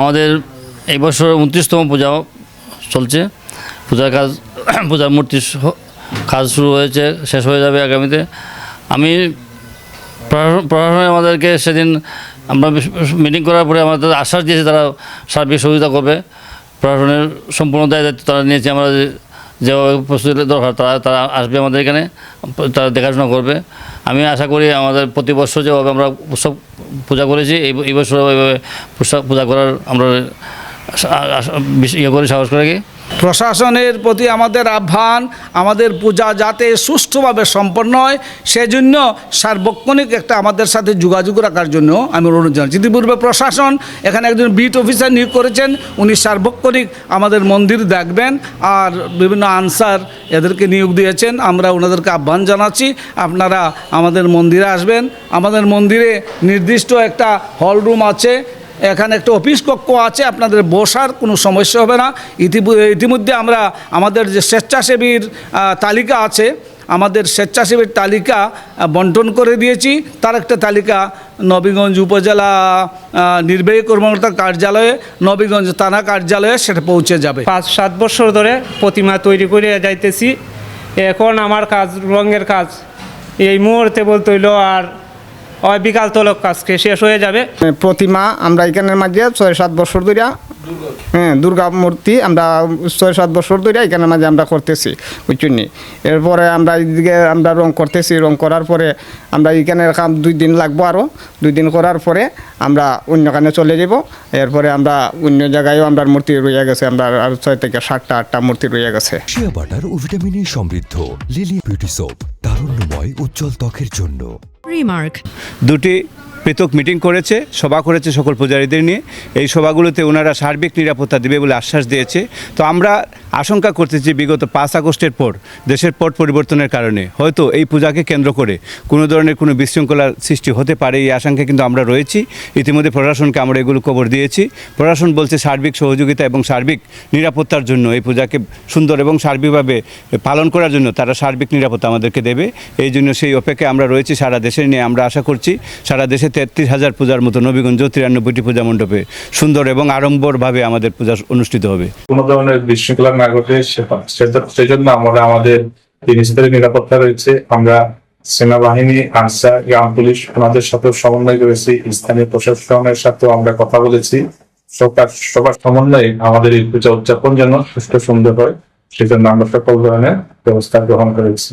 আমাদের এই বছর উনত্রিশতম পূজা চলছে। পূজার কাজ, পূজার মূর্তি কাজ শুরু হয়েছে, শেষ হয়ে যাবে আগামীতে। আমি প্রশাসন আমাদেরকে সেদিন আমরা মিটিং করার পরে আমাদের আশ্বাস দিয়েছে তারা সার্বিক সহযোগিতা করবে। প্রশাসনের সম্পূর্ণ দায় দায়িত্ব তারা নিয়েছে। আমরা যে- প্রস্তুতি দরকার, তারা তারা আসবে আমাদের এখানে, তারা দেখাশোনা করবে। আমি আশা করি আমাদের প্রতি বছর যেভাবে আমরা উৎসব পূজা করেছি, এই বছর ওইভাবে পূজা- করার আমরা ইয়ে করি, সাহস করে প্রশাসনের প্রতি আমাদের আহ্বান, আমাদের পূজা যাতে সুষ্ঠুভাবে সম্পন্ন হয়, সেজন্য সার্বক্ষণিক একটা আমাদের সাথে যোগাযোগ রাখার জন্য আমি অনুরোধ জানাচ্ছি। ইতিপূর্বে প্রশাসন এখানে একজন বিট অফিসার নিয়োগ করেছেন, উনি সার্বক্ষণিক আমাদের মন্দির দেখবেন আর বিভিন্ন আনসার এদেরকে নিয়োগ দিয়েছেন। আমরা ওনাদেরকে আহ্বান জানাচ্ছি, আপনারা আমাদের মন্দিরে আসবেন। আমাদের মন্দিরে নির্দিষ্ট একটা হল রুম আছে এখানে একটা অফিস কক্ষ আছে, আপনাদের বসার কোনো সমস্যা হবে না। ইতিমধ্যে আমরা আমাদের যে স্বেচ্ছাসেবীর তালিকা আছে, আমাদের স্বেচ্ছাসেবীর তালিকা বন্টন করে দিয়েছি। তার একটা তালিকা নবীগঞ্জ উপজেলা নির্বাহী কর্মকর্তার কার্যালয়ে, নবীগঞ্জ থানা কার্যালয়ে সেটা পৌঁছে যাবে। পাঁচ, সাত বছর ধরে প্রতিমা তৈরি করে যাইতেছি। এখন আমার কাজ রঙের কাজ। এই মুহূর্তে বলতে হইল আর ওই বিকাল তলক কাজকে, শেষ হয়ে যাবে। প্রতিমা আমরা এখানের মাঝে ছয় সাত বছর ধরে হ্যাঁ দুর্গা মূর্তি আমরা ছয় সাত বছর ধরে এখানের মাঝে আমরা করতেছি বুঝছেন এরপরে আমরা এইদিকে আমরা রং করতেছি রং করার পরে আমরা এখানের কাম দুই দিন লাগবো আরও দুই দিন করার পরে আমরা অন্যখানে চলে যাব। এরপরে আমরা অন্য জায়গায়ও আমরা মূর্তি রয়ে গেছে আমরা আর ছয় থেকে সাতটা আটটা মূর্তি রয়ে গেছে। শিয়া বাটার ও ভিটামিনে সমৃদ্ধ লিলি বিউটি সোপ তারুণ্যময় উজ্জ্বল ত্বকের জন্য। রিমার্ক দুটি পৃথক মিটিং করেছে, সভা করেছে সকল পূজারীদের নিয়ে। এই সভাগুলোতে ওনারা সার্বিক নিরাপত্তা দেবে বলে আশ্বাস দিয়েছে। তো আমরা আশঙ্কা করতেছি বিগত পাঁচ আগস্টের পর দেশের পট পরিবর্তনের কারণে হয়তো এই পূজাকে কেন্দ্র করে কোনো ধরনের কোনো বিশৃঙ্খলার সৃষ্টি হতে পারে এই আশঙ্কা কিন্তু আমরা রয়েছি। ইতিমধ্যে প্রশাসনকে আমরা এগুলো খবর দিয়েছি। প্রশাসন বলছে সার্বিক সহযোগিতা এবং সার্বিক নিরাপত্তার জন্য এই পূজাকে সুন্দর এবং সার্বিকভাবে পালন করার জন্য তারা সার্বিক নিরাপত্তা আমাদেরকে দেবে। এই জন্য সেই অপেক্ষায় আমরা রয়েছি সারা দেশে নিয়ে। আমরা আশা করছি সারা দেশে তেত্রিশ হাজার পূজার মতো নবীগঞ্জ তিরানব্বইটি পূজা মণ্ডপে সুন্দর এবং আড়ম্বরভাবে আমাদের পূজা অনুষ্ঠিত হবে। কোনো ধরনের বিশৃঙ্খলা না ঘটে সেজন্য আমরা আমাদের তিন নিরাপত্তা রয়েছে, আমরা সেনাবাহিনী, আনসার, গ্রাম পুলিশ, ওনাদের সাথে সমন্বয় করেছি, স্থানীয় প্রশাসনের সাথেও আমরা কথা বলেছি। সবার সবার সমন্বয়ে আমাদের এই পূজা উদযাপন যেন সুস্থ সুন্দর হয়, সেজন্য আমরা সকল ধরনের ব্যবস্থা গ্রহণ করেছি।